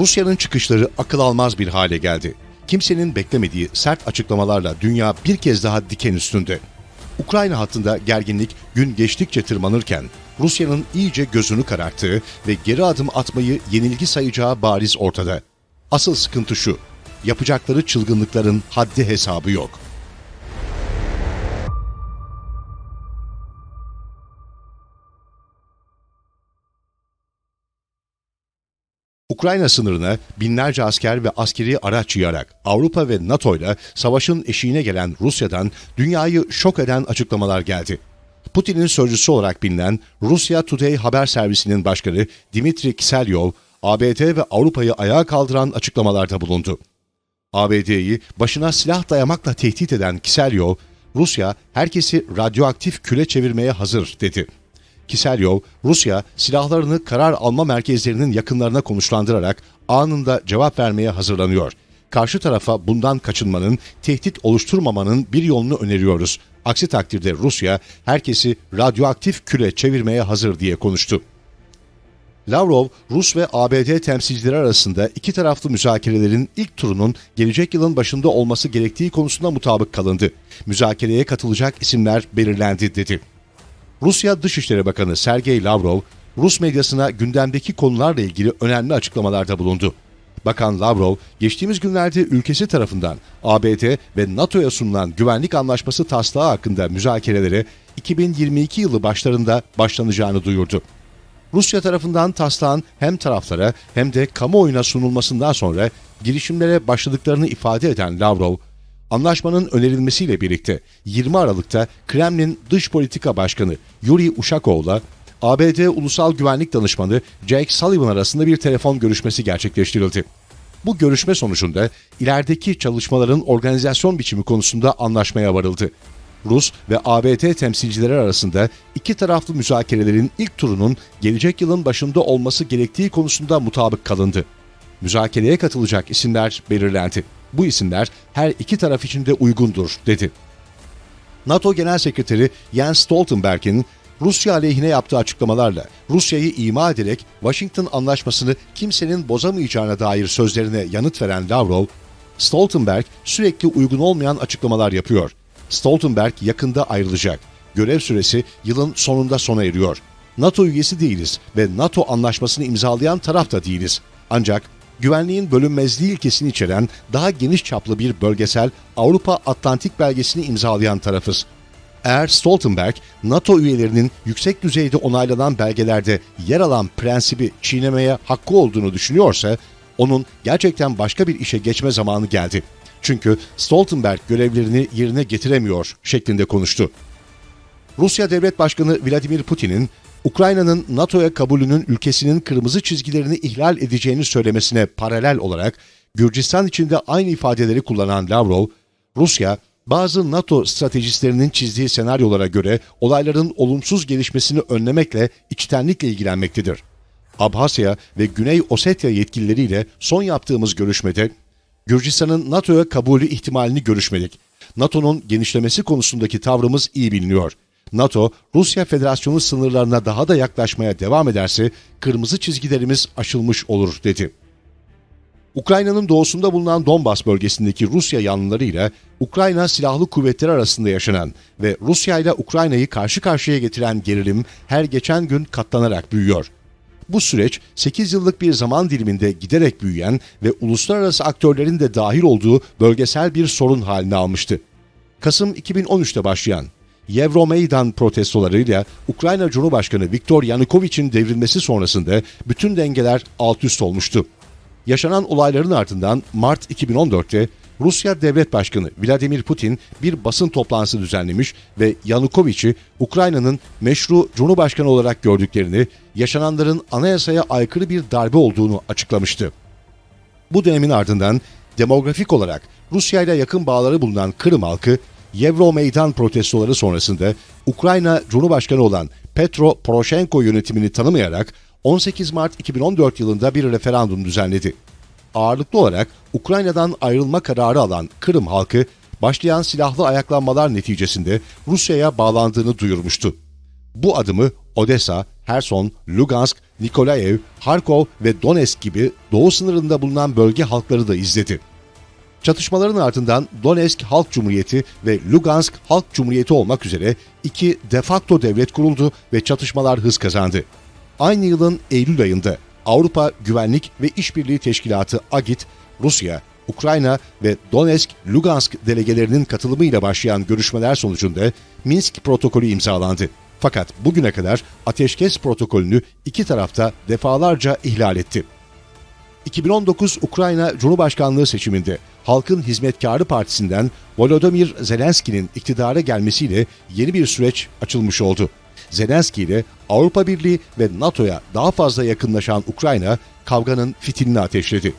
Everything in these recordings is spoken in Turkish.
Rusya'nın çıkışları akıl almaz bir hale geldi. Kimsenin beklemediği sert açıklamalarla dünya bir kez daha diken üstünde. Ukrayna hattında gerginlik gün geçtikçe tırmanırken Rusya'nın iyice gözünü kararttığı ve geri adım atmayı yenilgi sayacağı bariz ortada. Asıl sıkıntı şu, yapacakları çılgınlıkların haddi hesabı yok. Ukrayna sınırına binlerce asker ve askeri araç yığarak Avrupa ve NATO ile savaşın eşiğine gelen Rusya'dan dünyayı şok eden açıklamalar geldi. Putin'in sözcüsü olarak bilinen Rusya Today haber servisinin başkanı Dimitri Kiselyov, ABD ve Avrupa'yı ayağa kaldıran açıklamalarda bulundu. ABD'yi başına silah dayamakla tehdit eden Kiselyov, Rusya herkesi radyoaktif küle çevirmeye hazır dedi. Kiselyov, Rusya silahlarını karar alma merkezlerinin yakınlarına konuşlandırarak anında cevap vermeye hazırlanıyor. Karşı tarafa bundan kaçınmanın, tehdit oluşturmamanın bir yolunu öneriyoruz. Aksi takdirde Rusya herkesi radyoaktif küle çevirmeye hazır diye konuştu. Lavrov, Rus ve ABD temsilcileri arasında iki taraflı müzakerelerin ilk turunun gelecek yılın başında olması gerektiği konusunda mutabık kalındı. Müzakereye katılacak isimler belirlendi dedi. Rusya Dışişleri Bakanı Sergey Lavrov, Rus medyasına gündemdeki konularla ilgili önemli açıklamalarda bulundu. Bakan Lavrov, geçtiğimiz günlerde ülkesi tarafından ABD ve NATO'ya sunulan güvenlik anlaşması taslağı hakkında müzakerelere 2022 yılı başlarında başlanacağını duyurdu. Rusya tarafından taslağın hem taraflara hem de kamuoyuna sunulmasından sonra girişimlere başladıklarını ifade eden Lavrov, anlaşmanın önerilmesiyle birlikte 20 Aralık'ta Kremlin Dış Politika Başkanı Yuri Ushakov'la ABD Ulusal Güvenlik Danışmanı Jake Sullivan arasında bir telefon görüşmesi gerçekleştirildi. Bu görüşme sonucunda ilerideki çalışmaların organizasyon biçimi konusunda anlaşmaya varıldı. Rus ve ABD temsilcileri arasında iki taraflı müzakerelerin ilk turunun gelecek yılın başında olması gerektiği konusunda mutabık kalındı. Müzakereye katılacak isimler belirlendi. Bu isimler her iki taraf için de uygundur, dedi. NATO Genel Sekreteri Jens Stoltenberg'in Rusya aleyhine yaptığı açıklamalarla Rusya'yı ima ederek Washington anlaşmasını kimsenin bozamayacağına dair sözlerine yanıt veren Lavrov, Stoltenberg sürekli uygun olmayan açıklamalar yapıyor. Stoltenberg yakında ayrılacak. Görev süresi yılın sonunda sona eriyor. NATO üyesi değiliz ve NATO anlaşmasını imzalayan taraf da değiliz. Ancak güvenliğin bölünmezliği ilkesini içeren daha geniş çaplı bir bölgesel Avrupa Atlantik belgesini imzalayan tarafız. Eğer Stoltenberg, NATO üyelerinin yüksek düzeyde onaylanan belgelerde yer alan prensibi çiğnemeye hakkı olduğunu düşünüyorsa, onun gerçekten başka bir işe geçme zamanı geldi. Çünkü Stoltenberg görevlerini yerine getiremiyor şeklinde konuştu. Rusya Devlet Başkanı Vladimir Putin'in Ukrayna'nın NATO'ya kabulünün ülkesinin kırmızı çizgilerini ihlal edeceğini söylemesine paralel olarak Gürcistan içinde aynı ifadeleri kullanan Lavrov, Rusya bazı NATO stratejistlerinin çizdiği senaryolara göre olayların olumsuz gelişmesini önlemekle içtenlikle ilgilenmektedir. Abhasya ve Güney Osetya yetkilileriyle son yaptığımız görüşmede Gürcistan'ın NATO'ya kabulü ihtimalini görüşmedik. NATO'nun genişlemesi konusundaki tavrımız iyi biliniyor. NATO, Rusya Federasyonu sınırlarına daha da yaklaşmaya devam ederse kırmızı çizgilerimiz aşılmış olur dedi. Ukrayna'nın doğusunda bulunan Donbas bölgesindeki Rusya yanlılarıyla Ukrayna Silahlı Kuvvetleri arasında yaşanan ve Rusya ile Ukrayna'yı karşı karşıya getiren gerilim her geçen gün katlanarak büyüyor. Bu süreç 8 yıllık bir zaman diliminde giderek büyüyen ve uluslararası aktörlerin de dahil olduğu bölgesel bir sorun haline almıştı. Kasım 2013'te başlayan Yevromeydan protestolarıyla Ukrayna Cumhurbaşkanı Viktor Yanukovych'in devrilmesi sonrasında bütün dengeler alt üst olmuştu. Yaşanan olayların ardından Mart 2014'te Rusya Devlet Başkanı Vladimir Putin bir basın toplantısı düzenlemiş ve Yanukovych'i Ukrayna'nın meşru Cumhurbaşkanı olarak gördüklerini, yaşananların anayasaya aykırı bir darbe olduğunu açıklamıştı. Bu dönemin ardından demografik olarak Rusya ile yakın bağları bulunan Kırım halkı Yevromeydan protestoları sonrasında Ukrayna Cumhurbaşkanı olan Petro Poroshenko yönetimini tanımayarak 18 Mart 2014 yılında bir referandum düzenledi. Ağırlıklı olarak Ukrayna'dan ayrılma kararı alan Kırım halkı başlayan silahlı ayaklanmalar neticesinde Rusya'ya bağlandığını duyurmuştu. Bu adımı Odessa, Herson, Lugansk Nikolaev, Harkov ve Donetsk gibi doğu sınırında bulunan bölge halkları da izledi. Çatışmaların ardından Donetsk Halk Cumhuriyeti ve Lugansk Halk Cumhuriyeti olmak üzere iki de facto devlet kuruldu ve çatışmalar hız kazandı. Aynı yılın Eylül ayında Avrupa Güvenlik ve İşbirliği Teşkilatı AGİT, Rusya, Ukrayna ve Donetsk, Lugansk delegelerinin katılımıyla başlayan görüşmeler sonucunda Minsk protokolü imzalandı. Fakat bugüne kadar ateşkes protokolünü iki tarafta defalarca ihlal etti. 2019 Ukrayna Cumhurbaşkanlığı seçiminde Halkın Hizmetkarı Partisi'nden Volodymyr Zelenski'nin iktidara gelmesiyle yeni bir süreç açılmış oldu. Zelenski ile Avrupa Birliği ve NATO'ya daha fazla yakınlaşan Ukrayna kavganın fitilini ateşledi.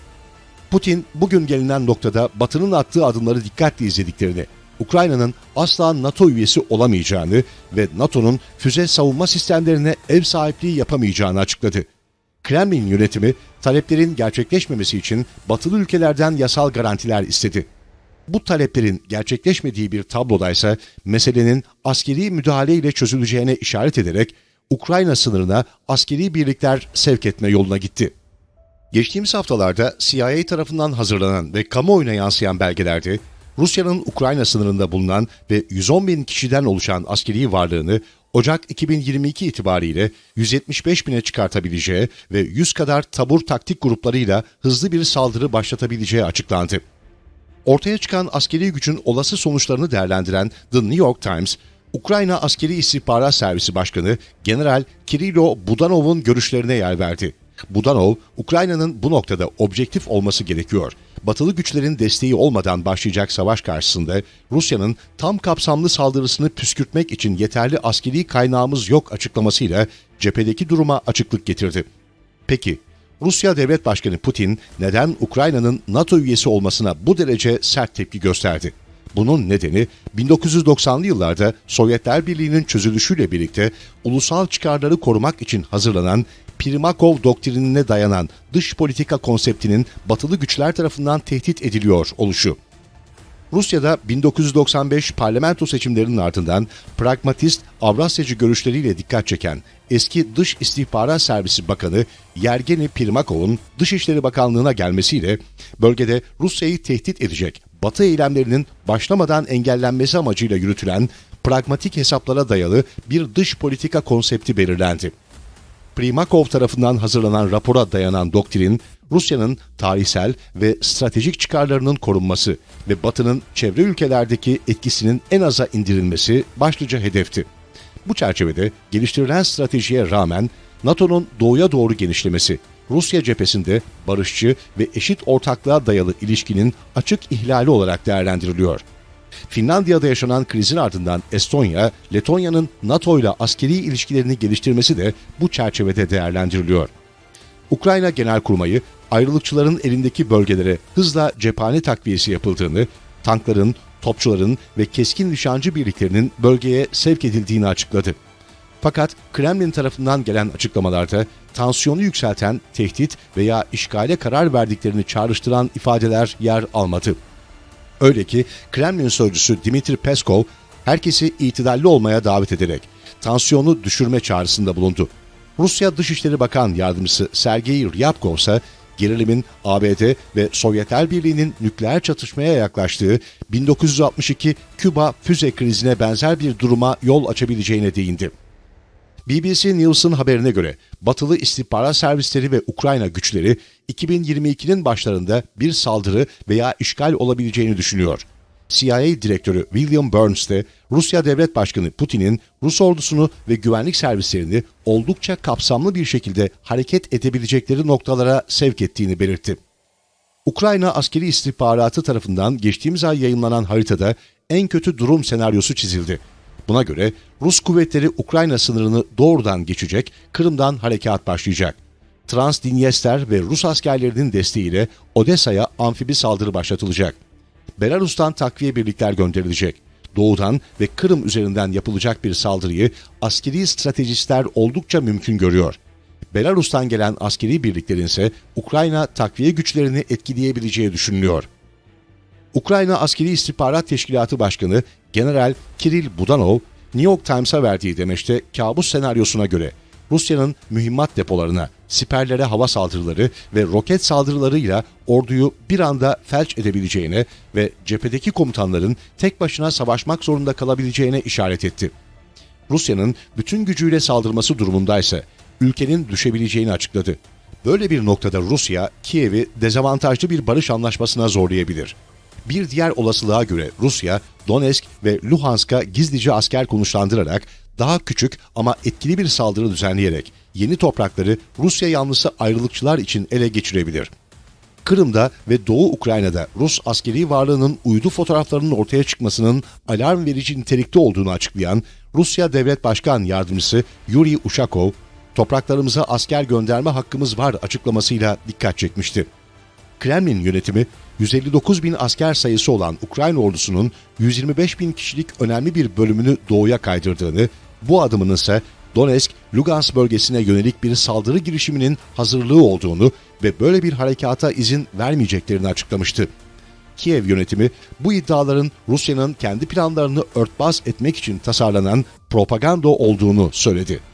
Putin bugün gelinen noktada Batı'nın attığı adımları dikkatle izlediklerini, Ukrayna'nın asla NATO üyesi olamayacağını ve NATO'nun füze savunma sistemlerine ev sahipliği yapamayacağını açıkladı. Kremlin yönetimi taleplerin gerçekleşmemesi için batılı ülkelerden yasal garantiler istedi. Bu taleplerin gerçekleşmediği bir tablodaysa meselenin askeri müdahaleyle çözüleceğine işaret ederek Ukrayna sınırına askeri birlikler sevk etme yoluna gitti. Geçtiğimiz haftalarda CIA tarafından hazırlanan ve kamuoyuna yansıyan belgelerde Rusya'nın Ukrayna sınırında bulunan ve 110 bin kişiden oluşan askeri varlığını Ocak 2022 itibariyle 175 bine çıkartabileceği ve 100 kadar tabur taktik gruplarıyla hızlı bir saldırı başlatabileceği açıklandı. Ortaya çıkan askeri gücün olası sonuçlarını değerlendiren The New York Times, Ukrayna Askeri İstihbarat Servisi Başkanı General Kirilo Budanov'un görüşlerine yer verdi. Budanov, Ukrayna'nın bu noktada objektif olması gerekiyor. Batılı güçlerin desteği olmadan başlayacak savaş karşısında Rusya'nın tam kapsamlı saldırısını püskürtmek için yeterli askeri kaynağımız yok açıklamasıyla cephedeki duruma açıklık getirdi. Peki, Rusya Devlet Başkanı Putin neden Ukrayna'nın NATO üyesi olmasına bu derece sert tepki gösterdi? Bunun nedeni 1990'lı yıllarda Sovyetler Birliği'nin çözülüşüyle birlikte ulusal çıkarları korumak için hazırlanan Primakov doktrinine dayanan dış politika konseptinin batılı güçler tarafından tehdit ediliyor oluşu. Rusya'da 1995 parlamento seçimlerinin ardından pragmatist Avrasyacı görüşleriyle dikkat çeken eski Dış İstihbarat Servisi Bakanı Yergeni Primakov'un Dışişleri Bakanlığı'na gelmesiyle bölgede Rusya'yı tehdit edecek Batı eylemlerinin başlamadan engellenmesi amacıyla yürütülen pragmatik hesaplara dayalı bir dış politika konsepti belirlendi. Primakov tarafından hazırlanan rapora dayanan doktrin, Rusya'nın tarihsel ve stratejik çıkarlarının korunması ve Batı'nın çevre ülkelerdeki etkisinin en aza indirilmesi başlıca hedefti. Bu çerçevede geliştirilen stratejiye rağmen NATO'nun doğuya doğru genişlemesi, Rusya cephesinde barışçı ve eşit ortaklığa dayalı ilişkinin açık ihlali olarak değerlendiriliyor. Finlandiya'da yaşanan krizin ardından Estonya, Letonya'nın NATO ile askeri ilişkilerini geliştirmesi de bu çerçevede değerlendiriliyor. Ukrayna Genelkurmayı, ayrılıkçıların elindeki bölgelere hızla cephane takviyesi yapıldığını, tankların, topçuların ve keskin nişancı birliklerinin bölgeye sevk edildiğini açıkladı. Fakat Kremlin tarafından gelen açıklamalarda tansiyonu yükselten tehdit veya işgale karar verdiklerini çağrıştıran ifadeler yer almadı. Öyle ki Kremlin sözcüsü Dimitri Peskov herkesi itidalli olmaya davet ederek tansiyonu düşürme çağrısında bulundu. Rusya Dışişleri Bakan Yardımcısı Sergey Ryabkov ise gerilimin ABD ve Sovyetler Birliği'nin nükleer çatışmaya yaklaştığı 1962 Küba füze krizine benzer bir duruma yol açabileceğine değindi. BBC News'un haberine göre batılı istihbarat servisleri ve Ukrayna güçleri 2022'nin başlarında bir saldırı veya işgal olabileceğini düşünüyor. CIA Direktörü William Burns de Rusya Devlet Başkanı Putin'in Rus ordusunu ve güvenlik servislerini oldukça kapsamlı bir şekilde hareket edebilecekleri noktalara sevk ettiğini belirtti. Ukrayna askeri istihbaratı tarafından geçtiğimiz ay yayınlanan haritada en kötü durum senaryosu çizildi. Buna göre Rus kuvvetleri Ukrayna sınırını doğrudan geçecek, Kırım'dan harekat başlayacak. Transdinyester ve Rus askerlerinin desteğiyle Odessa'ya amfibi saldırı başlatılacak. Belarus'tan takviye birlikler gönderilecek. Doğudan ve Kırım üzerinden yapılacak bir saldırıyı askeri stratejistler oldukça mümkün görüyor. Belarus'tan gelen askeri birliklerin ise Ukrayna takviye güçlerini etkileyebileceği düşünülüyor. Ukrayna Askeri İstihbarat Teşkilatı Başkanı General Kiril Budanov, New York Times'a verdiği demeçte kabus senaryosuna göre Rusya'nın mühimmat depolarına, siperlere hava saldırıları ve roket saldırılarıyla orduyu bir anda felç edebileceğine ve cephedeki komutanların tek başına savaşmak zorunda kalabileceğine işaret etti. Rusya'nın bütün gücüyle saldırması durumundaysa ülkenin düşebileceğini açıkladı. Böyle bir noktada Rusya, Kiev'i dezavantajlı bir barış anlaşmasına zorlayabilir. Bir diğer olasılığa göre Rusya, Donetsk ve Luhansk'a gizlice asker konuşlandırarak daha küçük ama etkili bir saldırı düzenleyerek yeni toprakları Rusya yanlısı ayrılıkçılar için ele geçirebilir. Kırım'da ve Doğu Ukrayna'da Rus askeri varlığının uydu fotoğraflarının ortaya çıkmasının alarm verici nitelikte olduğunu açıklayan Rusya Devlet Başkan Yardımcısı Yuri Ushakov, topraklarımıza asker gönderme hakkımız var açıklamasıyla dikkat çekmişti. Kremlin yönetimi 159 bin asker sayısı olan Ukrayna ordusunun 125 bin kişilik önemli bir bölümünü doğuya kaydırdığını, bu adımın ise Donetsk, Lugansk bölgesine yönelik bir saldırı girişiminin hazırlığı olduğunu ve böyle bir harekata izin vermeyeceklerini açıklamıştı. Kiev yönetimi bu iddiaların Rusya'nın kendi planlarını örtbas etmek için tasarlanan propaganda olduğunu söyledi.